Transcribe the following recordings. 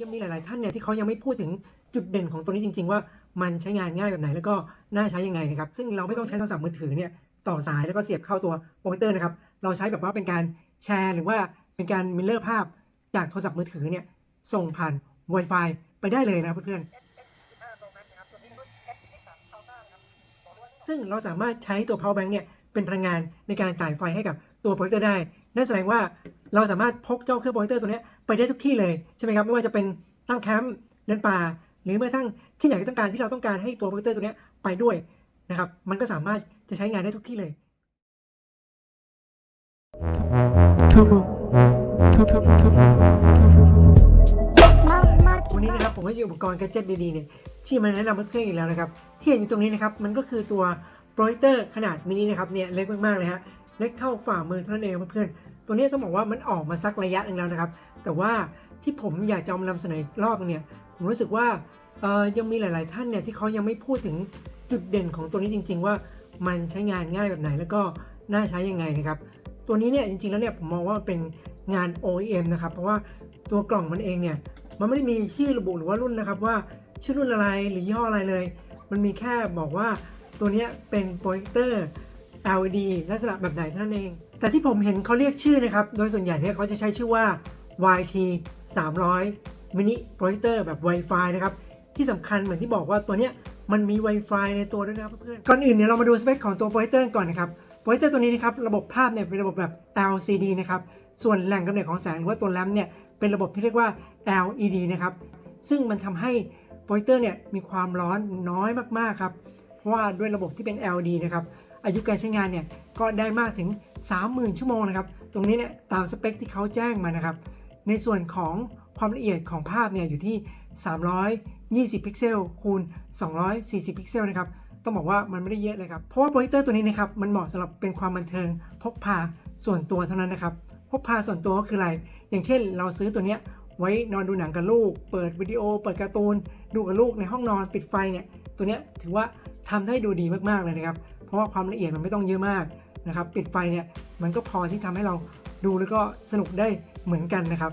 ยังมีหลาย ๆ ท่านเนี่ยที่เขายังไม่พูดถึงจุดเด่นของตัวนี้จริง ๆ ว่ามันใช้งานง่ายแบบไหนแล้วก็น่าใช้ยังไงนะครับซึ่งเราไม่ต้องใช้โทรศัพท์มือถือเนี่ยต่อสายแล้วก็เสียบเข้าตัวโปรเจคเตอร์นะครับเราใช้แบบว่าเป็นการแชร์หรือว่าเป็นการมิลเลอร์ภาพจากโทรศัพท์มือถือเนี่ยส่งผ่าน Wi-Fi ไปได้เลยนะเพื่อนๆซึ่งเราสามารถใช้ตัว power bank เนี่ยเป็นพลังงานในการจ่ายไฟให้กับตัวโปรเจคเตอร์ได้ นั่นแสดงว่าเราสามารถพกเจ้าเครื่องโปรเจคเตอร์ตัวเนี้ย ไปได้ทุกที่เลยใช่ไหมครับไม่ว่าจะเป็นตั้งแคมป์เดินป่า หรือแม้ทั่งที่ไหนก็ต้องการที่เราต้องการให้ตัวโปรเจคเตอร์ตัวนี้ไปด้วยนะครับมันก็สามารถจะใช้งานได้ทุกที่เลยวันนี้นะครับผมก็มีอุปกรณ์แกดเจิตดีๆเนี่ยที่มาแนะนำเพื่อนๆอีกแล้วนะครับที่เห็นอยู่ตรงนี้นะครับมันก็คือตัวโปรเจคเตอร์ขนาดมินินะครับเนี่ยเล็กมากๆเลยฮะเล็กเท่าฝ่ามือเท่านั้นเองเพื่อนๆ ตัวนี้ต้องบอกว่ามันออกมาสักระยะหนึงแล้วนะครับ แต่ว่าที่ผมอยากจะมานำเสนออีกรอบเนี่ยผมรู้สึกว่าเออยังมีหลาย ๆ ท่านเนี่ยที่เขายังไม่พูดถึงจุดเด่นของตัวนี้จริง ๆ ว่ามันใช้งานง่ายแบบไหนแล้วก็น่าใช้ยังไงนะครับ ตัวนี้เนี่ยจริง ๆ แล้วเนี่ยผมมองว่าเป็นงาน OEM นะครับ เพราะว่าตัวกล่องมันเองเนี่ยมันไม่ได้มีชื่อระบุหรือว่ารุ่นนะครับว่าชื่อรุ่นอะไรหรือยี่ห้ออะไรเลย มันมีแค่บอกว่าตัวนี้เป็นโปรเจคเตอร์ LED ลักษณะแบบไหนเท่านั้นเอง แต่ที่ผมเห็นเขาเรียกชื่อนะครับ โดยส่วนใหญ่เนี่ยเขาจะใช้ชื่อว่า YT 300 Mini Projector แบบ Wi-Fi นะครับ ที่สำคัญเหมือนที่บอกว่าตัวเนี้ยมันมี Wi-Fi ในตัวด้วยนะครับเพื่อนๆก่อนอื่นเนี่ยเรามาดูสเปคของตัวโปรเจคเตอร์ก่อนนะครับโปรเจคเตอร์ตัวนี้นะครับระบบภาพเนี่ยเป็นระบบแบบ LCD นะครับส่วนแหล่งกำเนิดของแสงหรือว่าตัวแลมป์เนี่ยเป็นระบบที่เรียกว่า LED นะครับซึ่งมันทำให้โปรเจคเตอร์เนี่ยมีความร้อนน้อยมากๆครับเพราะว่าด้วยระบบที่เป็น LED นะครับ อายุการใช้งานเนี่ยก็ได้มากถึง 30,000 ชั่วโมงนะครับ ตรงนี้เนี่ยตามสเปคที่เขาแจ้งมานะครับ ในส่วนของความละเอียดของภาพเนี่ยอยู่ที่ 320 พิกเซลคูณ 240 พิกเซลนะครับต้องบอกว่ามันไม่ได้เยอะเลยครับ เพราะว่าโปรเจคเตอร์ตัวนี้นะครับมันเหมาะสำหรับเป็นความบันเทิงพกพาส่วนตัวเท่านั้นนะครับ พกพาส่วนตัวก็คืออะไร อย่างเช่น เราซื้อตัวเนี้ยไว้นอนดูหนังกับลูก เปิดวิดีโอ เปิดการ์ตูน ดูกับลูกในห้องนอนปิดไฟเนี่ยตัวเนี้ยถือว่าทำได้ดูดีมากๆเลยนะครับ เพราะว่าความละเอียดมันไม่ต้องเยอะมากนะครับ ปิดไฟเนี่ยมันก็พอที่ทำให้เราดูแล้วก็สนุกได้เหมือนกันนะครับ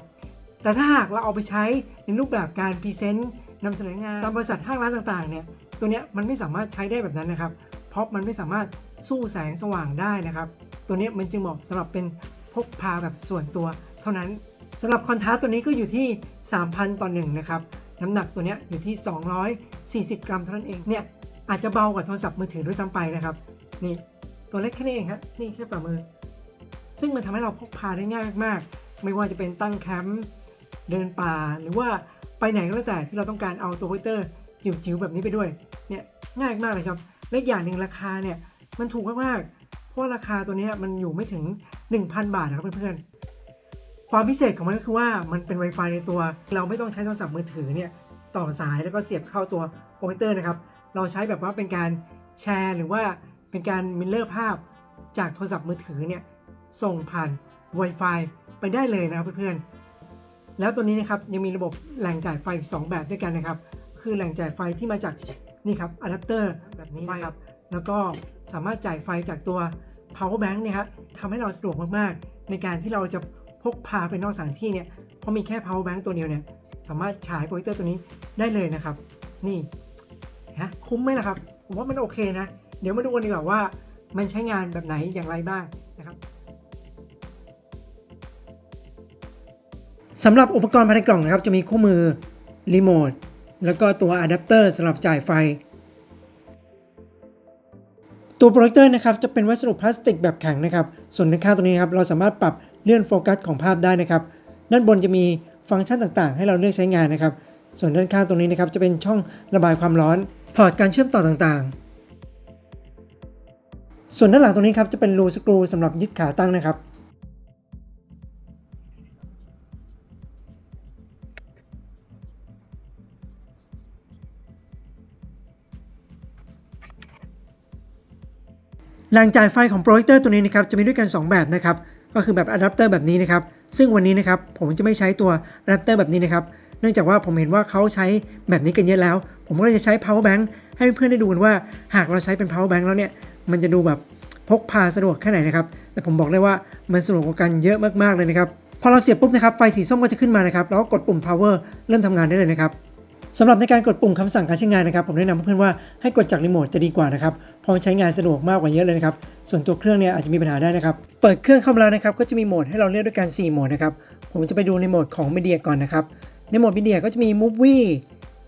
แต่ถ้าหากเราเอาไปใช้ในรูปแบบการพรีเซนต์นำเสนองานตามบริษัทห้างร้านต่างๆเนี่ยตัวเนี้ยมันไม่สามารถใช้ได้แบบนั้นนะครับ เพราะมันไม่สามารถสู้แสงสว่างได้นะครับ ตัวเนี้ยมันจึงเหมาะสำหรับเป็นพกพาแบบส่วนตัวเท่านั้นสำหรับคอนทราสต์ตัวนี้ก็อยู่ที่ 3,000ต่อหนึ่งนะครับน้ำหนักตัวเนี้ยอยู่ที่ 240 กรัมเท่านั้นเองเนี่ย อาจจะเบากว่าโทรศัพท์มือถือด้วยซ้ำไปนะครับ นี่ ตัวเล็กแค่นี้เองครับนี่แค่ฝ่ามือ ซึ่งมันทำให้เราพกพาได้ง่ายมากๆไม่ว่าจะเป็นตั้งแคมป์เดินป่าหรือว่าไปไหนก็แล้วแต่ที่เราต้องการเอาตัวโปรเจคเตอร์จิ๋วๆแบบนี้ไปด้วยเนี่ยง่ายมากเลยครับและอย่างหนึ่งราคาเนี่ยมันถูกมากๆเพราะราคาตัวนี้มันอยู่ไม่ถึง 1,000 บาทนะครับเพื่อนๆความพิเศษของมันก็คือว่ามันเป็น Wi-Fi ในตัว เราไม่ต้องใช้โทรศัพท์มือถือเนี่ยต่อสายแล้วก็เสียบเข้าตัวโปรเจคเตอร์นะครับ เราใช้แบบว่าเป็นการแชร์ หรือว่าเป็นการมิลเลอร์ภาพจากโทรศัพท์มือถือเนี่ยส่งผ่าน Wi-Fi ไปได้เลยนะครับเพื่อนๆ แล้วตัวนี้นะครับยังมีระบบแหล่งจ่ายไฟ 2 แบบด้วยกันนะครับ คือแหล่งจ่ายไฟที่มาจากนี่ครับอะแดปเตอร์แบบนี้นะครับ แล้วก็สามารถจ่ายไฟจากตัว power bank เนี่ยครับทำให้เราสะดวกมากๆ ในการที่เราจะพกพาไปนอกสถานที่เนี่ยเพราะมีแค่ power bank ตัวเดียวเนี่ยสามารถฉายโปรเจคเตอร์ตัวนี้ได้เลยนะครับ นี่ ฮะคุ้มไหมล่ะครับ ผมว่ามันโอเคนะ เดี๋ยวมาดูกันดีกว่าว่า มันใช้งานแบบไหนอย่างไรบ้างนะครับสำหรับอุปกรณ์ภายในกล่องนะครับ จะมีคู่มือรีโมทแล้วก็ตัวอะแดปเตอร์สำหรับจ่ายไฟ ตัวโปรเจคเตอร์นะครับจะเป็นวัสดุพลาสติกแบบแข็งนะครับ ส่วนด้านข้างตรงนี้ครับเราสามารถปรับเลื่อนโฟกัสของภาพได้นะครับ ด้านบนจะมีฟังก์ชันต่างๆ ให้เราเลือกใช้งานนะครับ ส่วนด้านข้างตรงนี้นะครับจะเป็นช่องระบายความร้อน พอร์ตการเชื่อมต่อต่างๆ ส่วนด้านหลังตรงนี้ครับจะเป็นรูสกรูสำหรับยึดขาตั้งนะครับแหล่งจ่ายไฟของโปรเจคเตอร์ตัวนี้นะครับจะมีด้วยกัน 2 แบบนะครับ ก็คือแบบอะแดปเตอร์แบบนี้นะครับ ซึ่งวันนี้นะครับผมจะไม่ใช้ตัวอะแดปเตอร์แบบนี้นะครับ เนื่องจากว่าผมเห็นว่าเขาใช้แบบนี้กันเยอะแล้ว ผมก็เลยจะใช้ power bank ให้เพื่อนได้ดูกันว่าหากเราใช้เป็น power bank แล้วเนี่ย มันจะดูแบบพกพาสะดวกแค่ไหนนะครับ แต่ผมบอกเลยว่ามันสะดวกกว่ากันเยอะมากๆเลยนะครับ พอเราเสียบปุ๊บนะครับ ไฟสีส้มก็จะขึ้นมานะครับ แล้วก็กดปุ่ม power เริ่มทำงานได้เลยนะครับสำหรับในการกดปุ่มคำสั่งการใช้งานนะครับ ผมแนะนำเพื่อนว่าให้กดจากรีโมทจะดีกว่านะครับ เพราะใช้งานสะดวกมากกว่าเยอะเลยนะครับ ส่วนตัวเครื่องเนี่ยอาจจะมีปัญหาได้นะครับ เปิดเครื่องเข้ามาแล้วนะครับ ก็จะมีโหมดให้เราเลือกด้วยกัน4โหมดนะครับ ผมจะไปดูในโหมดของ Media ก่อนนะครับ ในโหมด Media ก็จะมี Movie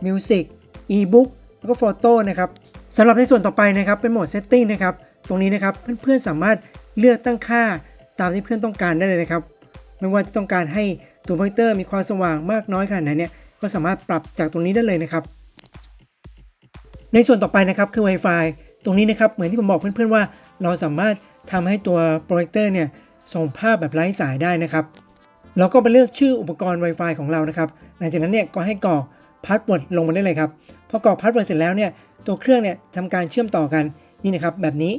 Music e-book แล้วก็ Photo นะครับสำหรับในส่วนต่อไปนะครับเป็นโหมด Setting นะครับตรงนี้นะครับเพื่อนๆสามารถเลือกตั้งค่าตามที่เพื่อนต้องการได้เลยนะครับ ไม่ว่าจะต้องการให้ตัวมอนิเตอร์มีความสว่างมากน้อยขนาดไหนเนี่ยก็สามารถปรับจากตรงนี้ได้เลยนะครับ ในส่วนต่อไปนะครับคือ Wi-Fi ตรงนี้นะครับเหมือนที่ผมบอกเพื่อนๆว่า เราสามารถทำให้ตัวโปรเจคเตอร์เนี่ยส่งภาพแบบไร้สายได้นะครับ เราก็ไปเลือกชื่ออุปกรณ์ Wi-Fi ของเรานะครับ หลังจากนั้นเนี่ยก็ให้กรอกพาสเวิร์ดลงมาได้เลยครับพอกรอกพาสเวิร์ดเสร็จแล้วเนี่ยตัวเครื่องเนี่ยทำการเชื่อมต่อกันนี่นะครับแบบนี้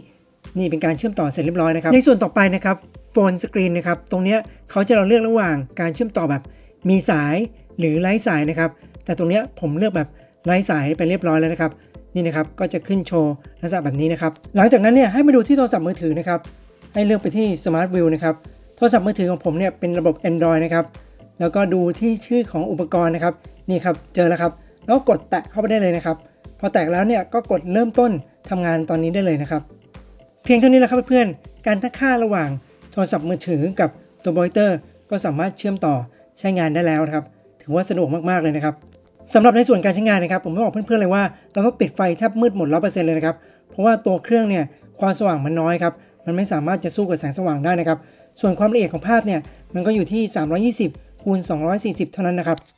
นี่เป็นการเชื่อมต่อเสร็จเรียบร้อยนะครับในส่วนต่อไปนะครับโฟนสกรีนนะครับตรงเนี้ยเขาจะเราเลือกระหว่างการเชื่อมต่อแบบมีสายหรือไร้สายนะครับแต่ตรงเนี้ยผมเลือกแบบไร้สายไปเรียบร้อยแล้วนะครับนี่นะครับก็จะขึ้นโชว์ลักษณะแบบนี้นะครับหลังจากนั้นเนี่ยให้มาดูที่โทรศัพท์มือถือนะครับให้เลือกไปที่ Smart View นะครับโทรศัพท์มือถือของผมเนี่ยเป็นระบบ Android นะครับ แล้วก็ดูที่ชื่อของอุปกรณ์นะครับนี่ครับเจอแล้วครับ แล้วกดแตะเข้าไปได้เลยนะครับ พอแตะแล้วเนี่ยก็กดเริ่มต้นทำงานตอนนี้ได้เลยนะครับ เพียงเท่านี้แหละครับเพื่อนๆการตั้งค่าระหว่างโทรศัพท์มือถือกับตัวมอนิเตอร์ ก็สามารถเชื่อมต่อใช้งานได้แล้วนะครับ ถือว่าสะดวกมากๆเลยนะครับสำหรับในส่วนการใช้งานนะครับ ผมบอกเพื่อนๆเลยว่าเราต้องปิดไฟแทบมืดหมดร้อเปอร์เซ็นต์เลยนะครับเพราะว่าตัวเครื่องเนี่ยความสว่างมันน้อยครับมันไม่สามารถจะสู้กับแสงสว่างได้นะครับ ส่วนความละเอียดของภาพเนี่ยมันก็อยู่ที่ 320 คูณ 240 เท่านั้นนะครับของระบบ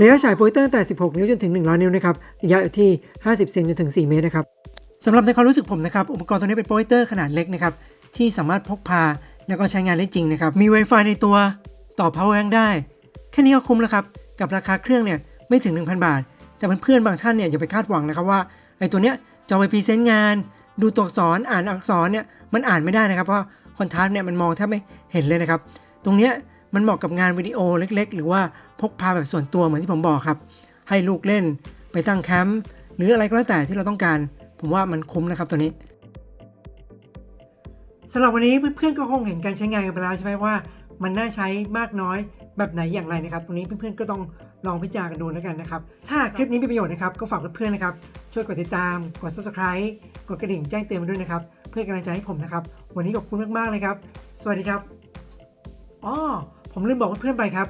ระยะฉายโปรเจคเตอร์ตั้งแต่ 16 นิ้วจนถึง 100 นิ้วนะครับระยะอยู่ที่ 50 เซนจนถึง 4 เมตรนะครับสำหรับในความรู้สึกผมนะครับ อุปกรณ์ตัวนี้เป็นโปรเจคเตอร์ขนาดเล็กนะครับ ที่สามารถพกพาแล้วก็ใช้งานได้จริงนะครับ มี Wi-Fi ในตัวต่อ power bank ได้ แค่นี้ก็คุ้มแล้วครับ กับราคาเครื่องเนี่ยไม่ถึง 1,000 บาท แต่เพื่อนๆบางท่านเนี่ยอย่าไปคาดหวังนะครับว่าไอ้ตัวเนี้ยจะไปพรีเซนต์งาน ดูตัวอักษรอ่านอักษรเนี่ยมันอ่านไม่ได้นะครับเพราะคอนทราสต์เนี่ยมันมองแทบไม่เห็นเลยนะครับตรงเนี้ยมันเหมาะกับงานวิดีโอเล็ก ๆ หรือว่า พกพาแบบส่วนตัวเหมือนที่ผมบอกครับ ให้ลูกเล่นไปตั้งแคมป์หรืออะไรก็แล้วแต่ที่เราต้องการ ผมว่ามันคุ้มนะครับตัวนี้สำหรับวันนี้เพื่อนๆก็คงเห็นการใช้งานกันไปแล้วใช่ไหมว่า มันน่าใช้มากน้อยแบบไหนอย่างไรนะครับ ตรงนี้เพื่อนๆก็ต้องลองพิจารณากันดูแล้วกันนะครับ ถ้าคลิปนี้มีประโยชน์นะครับ ก็ฝากเพื่อนๆนะครับ ช่วยกดติดตาม กด subscribe กดกระดิ่งแจ้งเตือนมาด้วยนะครับ เพื่อกำลังใจให้ผมนะครับ วันนี้ขอบคุณมากๆเลยครับ สวัสดีครับอ๋อผมลืมบอกเพื่อนๆไปครับ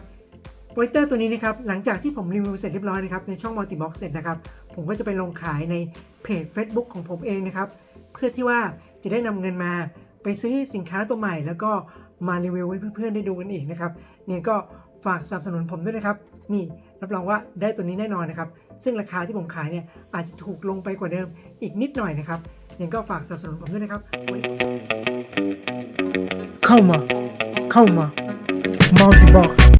โปรเจคเตอร์ตัวนี้นะครับหลังจากที่ผมรีวิวเสร็จเรียบร้อยนะครับในช่อง Multi Box เสร็จนะครับผมก็จะไปลงขายในเพจ Facebook ของผมเองนะครับเพื่อที่ว่าจะได้นำเงินมาไปซื้อสินค้าตัวใหม่ แล้วก็มารีวิวให้เพื่อนๆได้ดูกันอีกนะครับเนี่ยก็ฝากสนับสนุนผมด้วยนะครับ นี่รับรองว่าได้ตัวนี้แน่นอนนะครับ ซึ่งราคาที่ผมขายเนี่ยอาจจะถูกลงไปกว่าเดิมอีกนิดหน่อยนะครับยังก็ฝากสนับสนุนผมด้วยนะครับ เข้ามา เข้ามา Multi Box